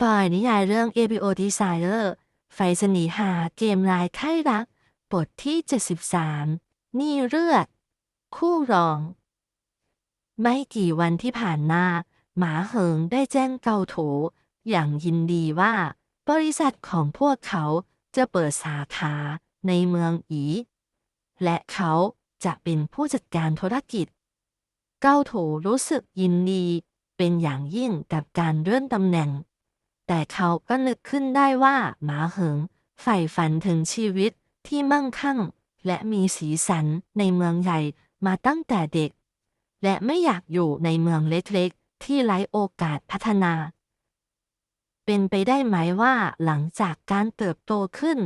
ปอยนิยายเรื่อง ABO Desire ไฟสนีหาเกมลายไข้รัก บทที่ 73 นี่เลือด คู่รอง ไม่กี่วันที่ผ่านมาหมาเหิงได้แจ้งเกาโถ อย่างยินดีว่า บริษัทของพวกเขาจะเปิดสาขาในเมืองอี และเขาจะเป็นผู้จัดการธุรกิจ เกาโถรู้สึกยินดีเป็นอย่างยิ่งกับการเลื่อนตำแหน่ง แต่เขาก็นึกขึ้นได้ว่าหมาเหิงใฝ่ฝันถึงชีวิตที่มั่งคั่ง และมีสีสันในเมืองใหญ่มาตั้งแต่เด็ก และไม่อยากอยู่ในเมืองเล็กๆ ที่ไร้โอกาสพัฒนา เป็นไปได้ไหมว่าหลังจากการเติบโตขึ้น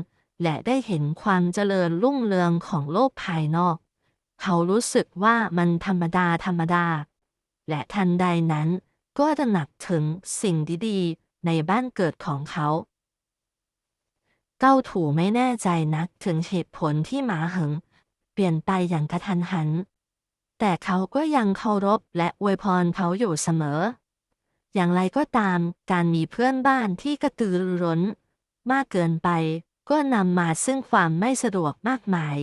และได้เห็นความเจริญรุ่งเรืองของโลกภายนอก เขารู้สึกว่ามันธรรมดาธรรมดา และทันใดนั้นก็ตระหนักถึงสิ่งดีๆ ในบ้านเกิดของเขา เก้าถูไม่แน่ใจนักถึงเหตุผลที่หมาเหิงเปลี่ยนไปอย่างกระทันหัน แต่เขาก็ยังเคารพและอวยพรเขาอยู่เสมอ อย่างไรก็ตามการมีเพื่อนบ้านที่กระตือรือร้น มากเกินไปก็นำมาซึ่งความไม่สะดวกมากมาย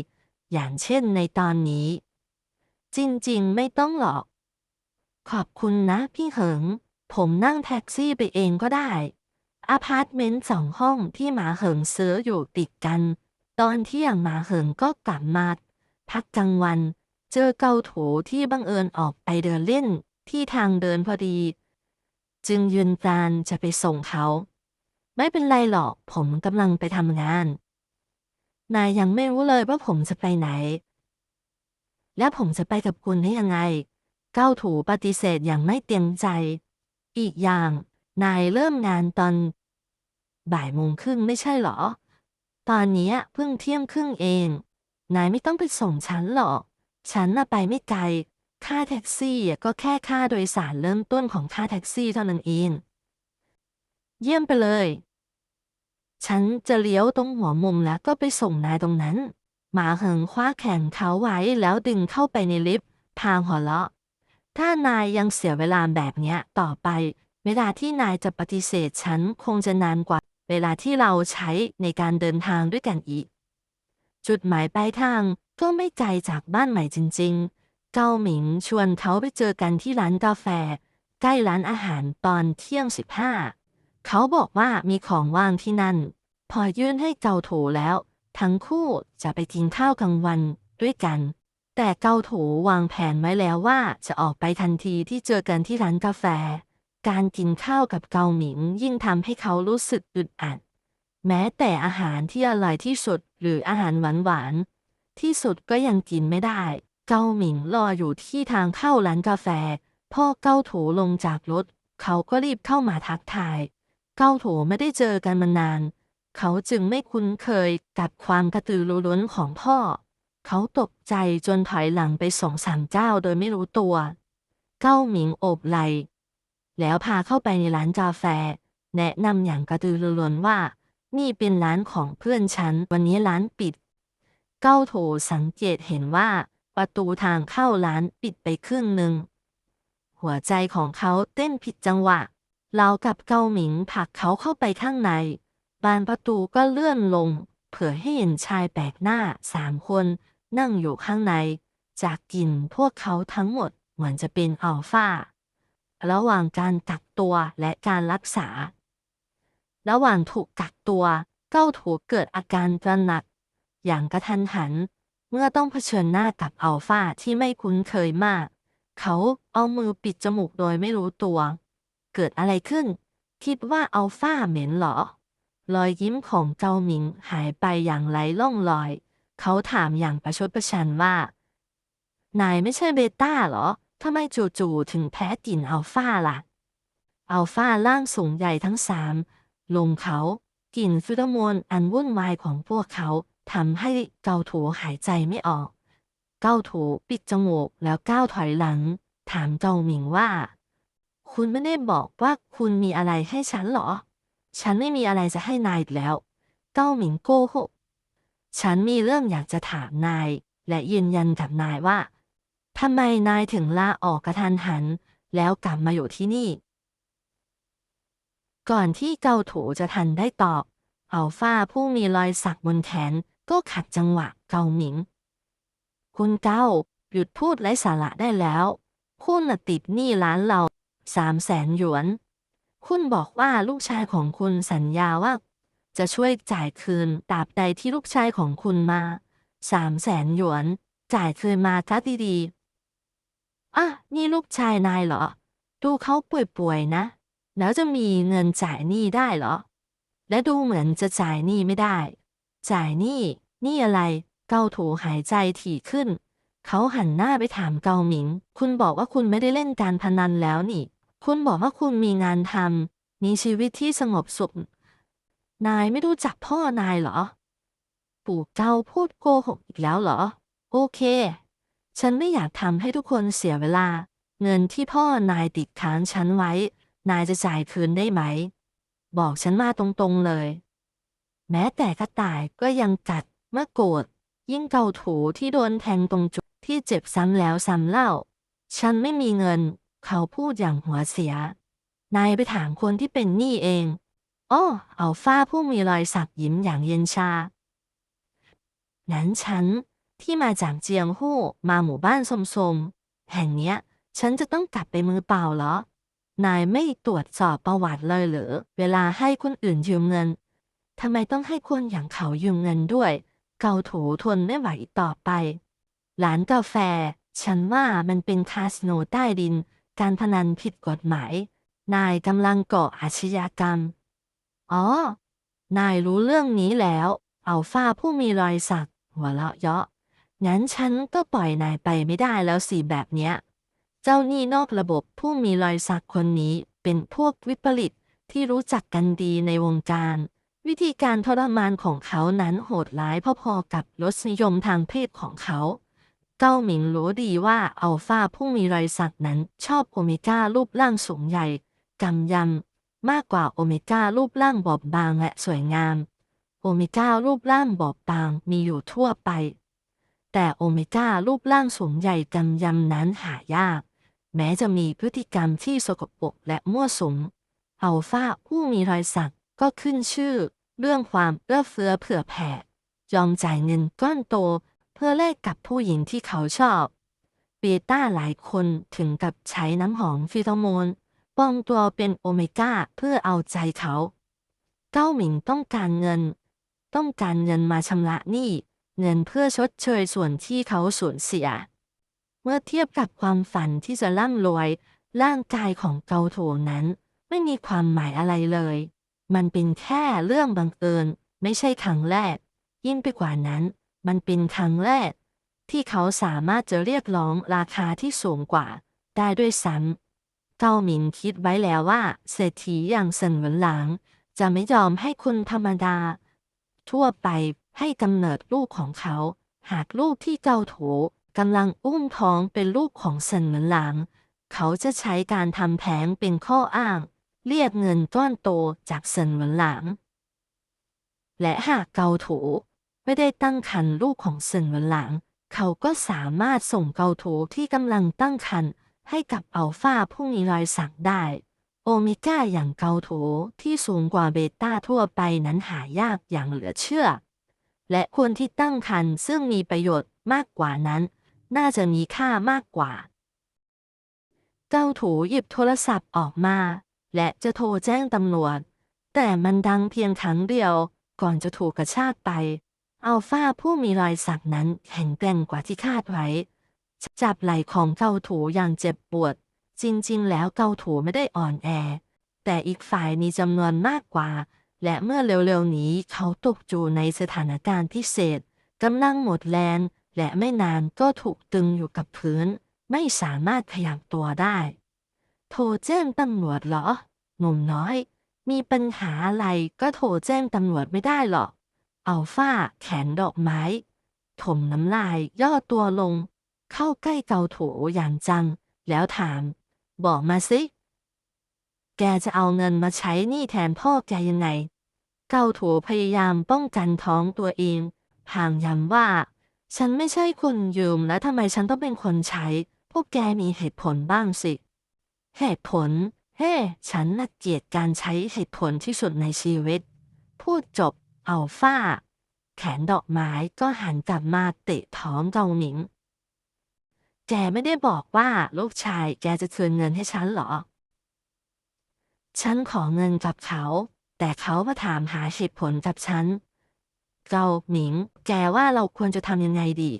อย่างเช่นในตอนนี้ จริงๆ ไม่ต้องหรอก ขอบคุณนะพี่เหิง ผมนั่งแท็กซี่ไปเองก็ได้ อพาร์ตเมนต์สองห้องที่หมาเหิงซื้ออยู่ติดกัน ตอนเที่ยงหมาเหิงก็กลับมาพักกลางวัน เจอเกาโถที่บังเอิญออกไปเดินเล่นที่ทางเดินพอดี จึงยืนกรานจะไปส่งเขา ไม่เป็นไรหรอกผมกำลังไปทำงาน นายยังไม่รู้เลยว่าผมจะไปไหน และผมจะไปกับคุณได้ยังไง เก้าถูปฏิเสธอย่างไม่เต็มใจ อีกอย่าง นายเริ่มงานตอน บ่ายโมงครึ่งไม่ใช่เหรอ ตอนนี้เพิ่งเที่ยงครึ่งเอง นายไม่ต้องไปส่งฉันหรอก ฉันน่ะไปไม่ไกล ค่าแท็กซี่ก็แค่ค่าโดยสารเริ่มต้นของค่าแท็กซี่เท่านั้นเอง เยี่ยมไปเลย ฉันจะเลี้ยวตรงหัวมุมแล้วก็ไปส่งนายตรงนั้น หมาเหิงคว้าแขนเขาไว้แล้วดึงเข้าไปในลิฟต์พางหัวเราะ ถ้านายยังเสียเวลาแบบเนี้ยต่อไป เวลาที่นายจะปฏิเสธฉันคงจะนานกว่า เวลาที่เราใช้ในการเดินทางด้วยกันอีก จุดหมายปลายทางก็ไม่ไกลจากบ้านใหม่จริง ๆเก้าหมิงชวนเขาไปเจอกันที่ร้านกาแฟ ใกล้ร้านอาหารตอนเที่ยงสิบห้าเขาบอกว่ามีของว่างที่นั่น พอยื่นให้เกาโถแล้ว ทั้งคู่จะไปกินข้าวกลางวันด้วยกัน แต่เกาโถวางแผนไว้แล้วว่าจะออกไปทันทีที่เจอกันที่ร้านกาแฟ การกินข้าวกับเกาหมิงยิ่งทำให้เขารู้สึกอึดอัด แม้แต่อาหารที่อร่อยที่สุดหรืออาหารหวานๆที่สุดก็ยังกินไม่ได้ เกาหมิงรออยู่ที่ทางเข้าร้านกาแฟ พ่อเกาโถลงจากรถ เขาก็รีบเข้ามาทักทาย เกาโถไม่ได้เจอกันมานาน เขาจึงไม่คุ้นเคยกับความกระตือรือร้นของพ่อ เขาตกใจจนถอยหลังไปสองสามก้าโดยไม่รู้ตัว เก้าหมิงโอบไหล แล้วพาเข้าไปในร้านกาแฟ แนะนำอย่างกระตือรือร้นว่า นี่เป็นร้านของเพื่อนฉัน วันนี้ร้านปิด เก้าโถสังเกตเห็นว่า ประตูทางเข้าร้านปิดไปครึ่งหนึ่ง หัวใจของเขาเต้นผิดจังหวะ เรากับเก้าหมิงผลักเขาเข้าไปข้างใน บานประตูก็เลื่อนลง เผื่อให้เห็นชายแปลกหน้าสามคน นั่งอยู่ข้างใน จากกลิ่นพวกเขาทั้งหมดเหมือนจะเป็นอัลฟาระหว่างการกักตัวและการรักษา ระหว่างถูกกักตัวเก้าถูกเกิดอาการตระหนัก อย่างกระทันหัน เมื่อต้องเผชิญหน้ากับอัลฟาที่ไม่คุ้นเคยมาก เขาเอามือปิดจมูกโดยไม่รู้ตัว เกิดอะไรขึ้น คิดว่าอัลฟาเหม็นเหรอ รอยยิ้มของเจ้าหมิงหายไปอย่างไร้ร่องรอย เขาถามอย่างประชดประชันว่า นายไม่ใช่เบต้าเหรอทำไมจู่ๆถึงแพ้กลิ่นอัลฟาล่ะ อัลฟาร่างสูงใหญ่ทั้งสามลงเขากลิ่นฟิโรโมนอันวุ่นวายของพวกเขาทำให้เกาโถหายใจไม่ออก เกาโถปิดจมูกแล้วก้าวถอยหลัง ถามเจ้าหมิงว่า คุณไม่ได้บอกว่าคุณมีอะไรให้ฉันหรอ ฉันไม่มีอะไรจะให้นายแล้ว เก้าหมิงโกหก ฉันมีเรื่องอยากจะถามนาย และยืนยันกับนายว่าทำไมนายถึงลาออกกระทันหัน แล้วกลับมาอยู่ที่นี่ ก่อนที่เกาถูจะทันได้ตอบอัลฟาผู้มีรอยสักบนแขนก็ขัดจังหวะเกาหมิง คุณเกาหยุดพูดไร้สาระได้แล้วคุณติดหนี้ร้านเราสามแสนหยวน คุณบอกว่าลูกชายของคุณสัญญาว่า จะช่วยจ่ายคืนตราบใดที่ลูกชายของคุณมาสามแสนหยวน จ่ายคืนมาทัดีๆอะนี่ลูกชายนายเหรอ ดูเขาป่วยๆนะ แล้วจะมีเงินจ่ายหนี้ได้เหรอ และดูเหมือนจะจ่ายหนี้ไม่ได้ จ่ายหนี้นี่อะไร เกาถูหายใจถี่ขึ้น เขาหันหน้าไปถามเกาหมิง คุณบอกว่าคุณไม่ได้เล่นการพนันแล้วนี่ คุณบอกว่าคุณมีงานทำมีชีวิตที่สงบสุข นายไม่รู้จักพ่อนายเหรอ ปู่เกาพูดโกหกอีกแล้วเหรอ โอเค ฉันไม่อยากทำให้ทุกคนเสียเวลา เงินที่พ่อนายติดค้างฉันไว้ นายจะจ่ายคืนได้ไหม บอกฉันมาตรงๆเลย แม้แต่กระต่ายก็ยังกัดเมื่อโกรธยิ่งเกาถูที่โดนแทงตรงจุดที่เจ็บซ้ำแล้วซ้ำเล่า ฉันไม่มีเงิน เขาพูดอย่างหัวเสีย นายไปถามคนที่เป็นหนี้เอง อ้ออัลฟาผู้มีรอยสักยิ้มอย่างเย็นชา นั้นฉันที่มาจากเจียงฮู้มาหมู่บ้านสมๆแห่งเนี้ย ฉันจะต้องกลับไปมือเปล่าเหรอ นายไม่ตรวจสอบประวัติเลยเหรอ เวลาให้คนอื่นยืมเงินทำไมต้องให้คนอย่างเขายืมเงินด้วย เกาถูทนไม่ไหวต่อไป ร้านกาแฟ ฉันว่ามันเป็นคาสิโนใต้ดิน การพนันผิดกฎหมาย นายกำลังก่ออาชญากรรม อ๋อ นายรู้เรื่องนี้แล้ว อัลฟาผู้มีรอยสัก หัวเราะเยาะ งั้นฉันก็ปล่อยนายไปไม่ได้แล้วสิแบบเนี้ย เจ้าหนี้นอกระบบผู้มีรอยสักคนนี้เป็นพวกวิปริตที่รู้จักกันดีในวงการ วิธีการทรมานของเขานั้นโหดร้ายพอๆกับรสนิยมทางเพศของเขาเก้าหมิงรู้ดีว่าอัลฟาผู้มีรอยสักนั้นชอบโอเมก้ารูปร่างสูงใหญ่กำยำ มากกว่าโอเมก้ารูปร่างบอบบางและสวยงาม โอเมก้ารูปร่างบอบบางมีอยู่ทั่วไป แต่โอเมก้ารูปร่างสูงใหญ่กำยำนั้นหายาก แม้จะมีพฤติกรรมที่สกปรกและมั่วสุมอัลฟาผู้มีรอยสักก็ขึ้นชื่อ เรื่องความเอื้อเฟื้อเผื่อแผ่ยอมจ่ายเงินก้อนโต เพื่อแลกกับผู้หญิงที่เขาชอบเบต้าหลายคนถึงกับใช้น้ำหอมฟีโรโมน ปลอมตัวเป็นโอเมก้าเพื่อเอาใจเขา เก้าหมิงต้องการเงิน ต้องการเงินมาชำระหนี้ เงินเพื่อชดเชยส่วนที่เขาสูญเสีย เมื่อเทียบกับความฝันที่จะร่ำรวย ร่างกายของเกาโถนั้น ไม่มีความหมายอะไรเลย มันเป็นแค่เรื่องบังเอิญ ไม่ใช่ครั้งแรก ยิ่งไปกว่านั้น มันเป็นครั้งแรก ที่เขาสามารถจะเรียกร้องราคาที่สูงกว่า ได้ด้วยซ้ำ เกาหมิงคิดไว้แล้วว่า เศรษฐีอย่างเซินเหวินหลาง จะไม่ยอมให้คนธรรมดา ทั่วไปให้กำเนิดลูกของเขา หากลูกที่เกาโถกำลังอุ้มท้องเป็นลูกของเซินเหมินหลาง เขาจะใช้การทำแท้งเป็นข้ออ้าง เรียกเงินก้อนโตจากเซินเหมินหลาง และหากเกาโถไม่ได้ตั้งครรภ์ลูกของเซินเหมินหลาง เขาก็สามารถส่งเกาโถที่กำลังตั้งครรภ์ ให้กับอัลฟาผู้มีรอยสักได้ โอเมก้าอย่างเกาโถที่สูงกว่าเบต้าทั่วไปนั้นหายากอย่างเหลือเชื่อ และคนที่ตั้งครรภ์ซึ่งมีประโยชน์มากกว่านั้น น่าจะมีค่ามากกว่า เก้าถูหยิบโทรศัพท์ออกมา และจะโทรแจ้งตำรวจ แต่มันดังเพียงครั้งเดียวก่อนจะถูกกระชากไปอัลฟาผู้มีรอยสักนั้นแข็งแกร่งกว่าที่คาดไว้ จับไหล่ของเกาถูอย่างเจ็บปวด จริงๆ แล้วเกาถูไม่ได้อ่อนแอ แต่อีกฝ่ายมีจำนวนมากกว่า และเมื่อเร็วๆ นี้เขาตกอยู่ในสถานการณ์พิเศษกำลังหมดแรงและไม่นานก็ถูกตึงอยู่กับพื้น ไม่สามารถขยับตัวได้ โทรแจ้งตำรวจเหรอ หนุ่มน้อย มีปัญหาอะไรก็โทรแจ้งตำรวจไม่ได้หรอกอัลฟาแขนดอกไม้ ถมน้ำลายย่อตัวลง เข้าใกล้เกาโถอย่างจัง แล้วถาม บอกมาสิ แกจะเอาเงินมาใช้หนี้แทนพ่อแกยังไง เกาโถพยายามป้องกันท้องตัวเองพางย้ำว่า ฉันไม่ใช่คนยืมและทำไมฉันต้องเป็นคนใช้ พวกแกมีเหตุผลบ้างสิ เหตุผล เฮ้ ฉันน่ะเกลียดการใช้เหตุผลที่สุดในชีวิต พูดจบอัลฟาแขนดอกไม้ก็หันกลับมาเตะท้องเกาหมิง แกไม่ได้บอกว่าลูกชายแกจะคืนเงินให้ฉันหรอ ฉันขอเงินกับเขา แต่เขามาถามหาเหตุผลกับฉัน เกาหมิง แกว่าเราควรจะทำยังไงดี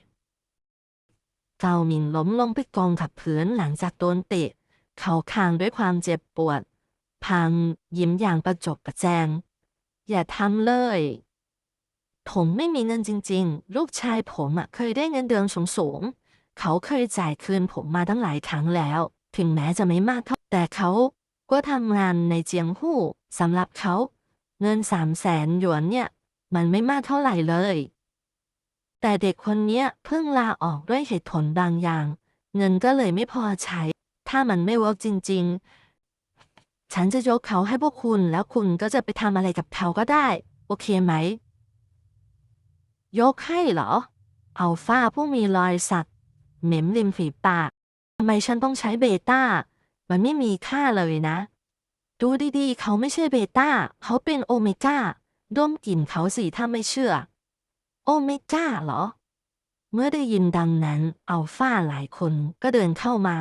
เกาหมิงล้มลงไปกองกับพื้นหลังจากโดนเตะ เขาคางด้วยความเจ็บปวด พังยิ้มอย่างประจบประแจง อย่าทำเลย ผมไม่มีเงินจริง ๆ ลูกชายผมอะเคยได้เงินเดือนสูงๆ เขาเคยจ่ายคืนผมมาตั้งหลายครั้งแล้ว ถึงแม้จะไม่มากเท่าแต่เขาก็ทำงานในเจียงหู้สำหรับเขา เงินสามแสนหยวนเนี่ย มันไม่มากเท่าไหร่เลย แต่เด็กคนเนี้ยเพิ่งลาออกด้วยเหตุผลบางอย่าง เงินก็เลยไม่พอใช้ ถ้ามันไม่เวิร์กจริง ๆ ฉันจะยกเขาให้พวกคุณแล้วคุณก็จะไปทำอะไรกับเขาก็ได้ โอเคไหม ยกให้เหรอ อัลฟาผู้มีรอยสัก เหม็มริมฝีปากทำไมฉันต้องใช้เบต้า มันไม่มีค่าเลยนะ ดูดีๆ เขาไม่ใช่เบต้า เขาเป็นโอเมก้าดมกลิ่นเขาสิถ้าไม่เชื่อ โอเมก้าเหรอ เมื่อได้ยินดังนั้นอัลฟาหลายคนก็เดินเข้ามา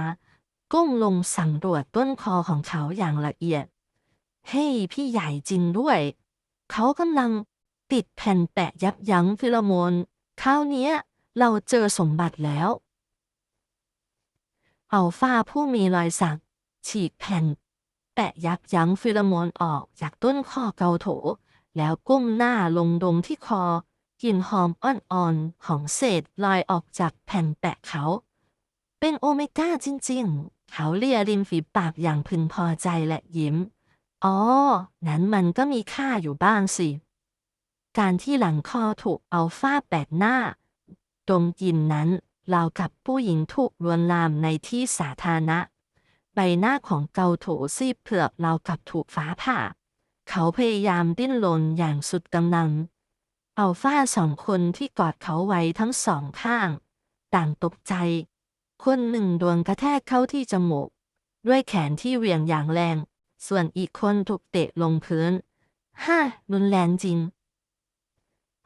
ก้มลงสำรวจต้นคอของเขาอย่างละเอียด เฮ้ยพี่ใหญ่จริงด้วย เขากำลังติดแผ่นแปะยับยั้งฟิโลโมนคราวนี้เราเจอสมบัติแล้ว อัลฟาผู้มีรอยสัก ฉีกแผ่น แปะยับยั้งฟิโลโมนออกจากต้นคอเกาโถ แล้วก้มหน้าลงดมที่คอกลิ่นหอมอ่อนๆ ของเศษลอยออกจากแผ่นแปะเขา เป็นโอเมก้าจริงๆ เขาเลียริมฝีปากอย่างพึงพอใจและยิ้ม อ๋อ นั้นมันก็มีค่าอยู่บ้างสิ การที่หลังคอถูกอัลฟาแปดหน้าดมกลิ่นนั้น นรากับผู้หญิงถูกลวนลามในที่สาธารณะ ใบหน้าของเกาโถซีบเผือกรากับถูกฟ้าผ่า เขาพยายามดิ้นรนอย่างสุดกำลังอัลฟาสองคนที่กอดเขาไว้ทั้งสองข้าง ต่างตกใจ คนหนึ่งโดนกระแทกเข้าที่จมูก ด้วยแขนที่เหวี่ยงอย่างแรง ส่วนอีกคนถูกเตะลงพื้น ฮ่ารุนแรงจริง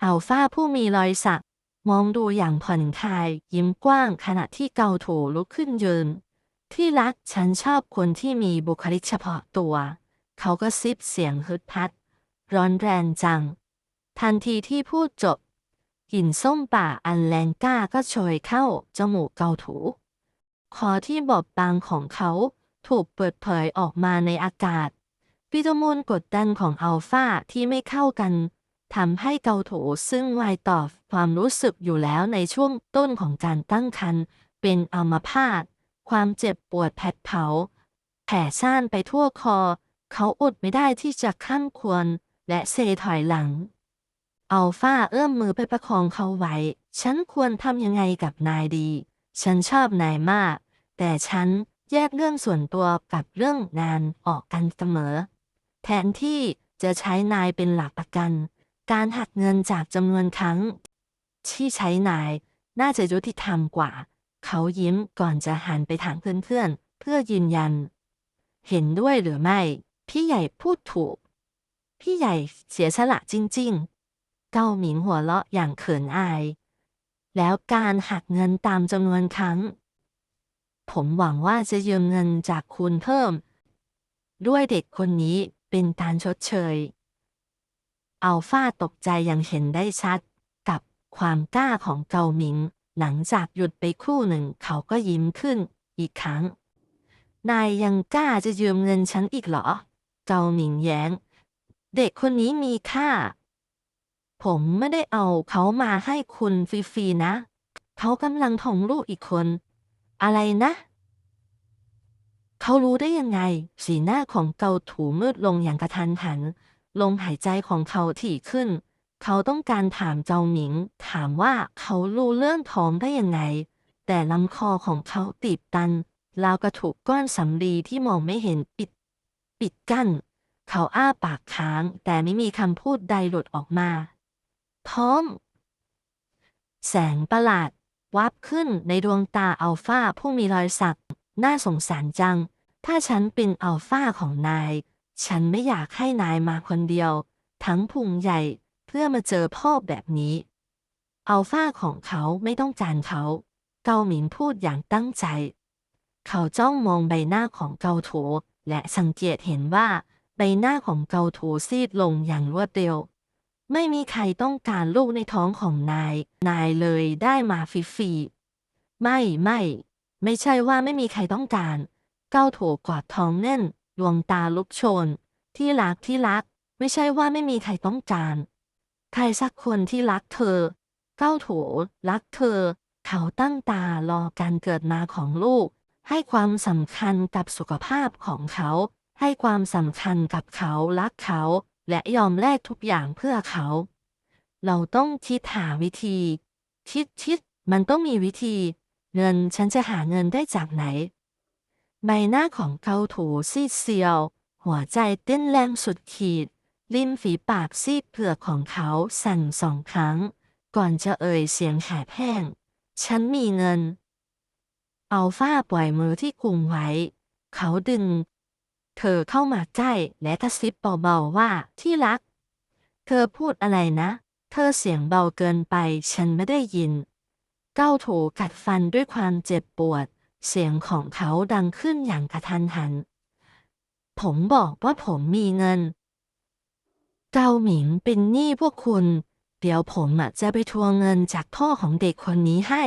อัลฟาผู้มีรอยสัก มองดูอย่างผ่อนคลาย ยิ้มกว้างขณะที่เกาโถลุกขึ้นยืน ที่รักฉันชอบคนที่มีบุคลิกเฉพาะตัว เขาก็ซิบเสียงฮึดพัด ร้อนแรงจัง ทันทีที่พูดจบกลิ่นส้มป่าอันแรงกล้าก็โชยเข้าจมูกเกาโถคอที่บอบบางของเขาถูกเปิดเผยออกมาในอากาศ ฟิโรโมนกดดันของอัลฟาที่ไม่เข้ากัน ทำให้เกาโถซึ่งไวต่อความรู้สึกอยู่แล้วในช่วงต้นของการตั้งครรภ์เป็นอัมพาตความเจ็บปวดแผดเผา แผ่ซ่านไปทั่วคอ เขาอดไม่ได้ที่จะข้ามควร และเซถอยหลัง อัลฟาเอื้อมมือไปประคองเขาไว้ ฉันควรทำยังไงกับนายดี ฉันชอบนายมาก แต่ฉันแยกเรื่องส่วนตัวกับเรื่องงานออกกันเสมอ แทนที่จะใช้นายเป็นหลักประกัน การหักเงินจากจำนวนครั้ง ที่ใช้นายน่าจะยุติธรรมกว่า เขายิ้มก่อนจะหันไปถามเพื่อนๆ เพื่อยืนยัน เห็นด้วยหรือไม่ พี่ใหญ่พูดถูก พี่ใหญ่เสียสละจริง ๆ เก้าหมิงหัวเราะอย่างเขินอาย แล้วการหักเงินตามจำนวนครั้ง ผมหวังว่าจะยืมเงินจากคุณเพิ่ม ด้วยเด็กคนนี้เป็นการชดเชย อัลฟาตกใจอย่างเห็นได้ชัด กับความกล้าของเกาหมิง หลังจากหยุดไปคู่หนึ่งเขาก็ยิ้มขึ้นอีกครั้ง นายยังกล้าจะยืมเงินฉันอีกเหรอ เกาหมิงแย้ง เด็กคนนี้มีค่า ผมไม่ได้เอาเขามาให้คุณฟรีๆนะ เขากำลังท้องลูกอีกคน อะไรนะ เขารู้ได้ยังไง สีหน้าของเกาถูมืดลงอย่างกระทันหัน ลมหายใจของเขาถี่ขึ้น เขาต้องการถามเจ้าหมิง ถามว่าเขารู้เรื่องท้องได้ยังไง แต่ลำคอของเขาตีบตันราวกระถูกก้อนสำลีที่มองไม่เห็นปิด ปิดกั้น เขาอ้าปากค้าง แต่ไม่มีคำพูดใดหลุดออกมาท้องแสงประหลาด วับขึ้นในดวงตาอัลฟาผู้มีรอยสัก น่าสงสารจัง ถ้าฉันเป็นอัลฟาของนาย ฉันไม่อยากให้นายมาคนเดียว ทั้งพุงใหญ่เพื่อมาเจอพ่อแบบนี้ อัลฟาของเขาไม่ต้องการเขา เกาหมิงพูดอย่างตั้งใจ เขาจ้องมองใบหน้าของเกาโถและสังเกตเห็นว่าใบหน้าของเกาโถซีดลงอย่างรวดเร็ว ไม่มีใครต้องการลูกในท้องของนาย นายเลยได้มาฟรีๆไม่ไม่ ไม่ใช่ว่าไม่มีใครต้องการ เกาโถกอดท้องแน่น ดวงตาลุกโชน ที่รักที่รัก ไม่ใช่ว่าไม่มีใครต้องการ ใครสักคนที่รักเธอ เก้าโถรักเธอ เขาตั้งตารอการเกิดมาของลูก ให้ความสำคัญกับสุขภาพของเขา ให้ความสำคัญกับเขารักเขา และยอมแลกทุกอย่างเพื่อเขา เราต้องคิดหาวิธี คิดคิดมันต้องมีวิธี เงินฉันจะหาเงินได้จากไหน ใบหน้าของเกาถูซีดเซียว หัวใจเต้นแรงสุดขีด ริมฝีปากซีดเผือกของเขาสั่นสองครั้ง ก่อนจะเอ่ยเสียงแหบแห้ง ฉันมีเงิน อัลฟาปล่อยมือที่กุมไว้ เขาดึง เธอเข้ามาใกล้และกระซิบเบาๆว่าที่รัก เธอพูดอะไรนะ เธอเสียงเบาเกินไปฉันไม่ได้ยิน เก้าโถกัดฟันด้วยความเจ็บปวด เสียงของเขาดังขึ้นอย่างกระทันหัน ผมบอกว่าผมมีเงินเกาหมิงเป็นหนี้พวกคุณ เดี๋ยวผมจะไปทวงเงินจากพ่อของเด็กคนนี้ให้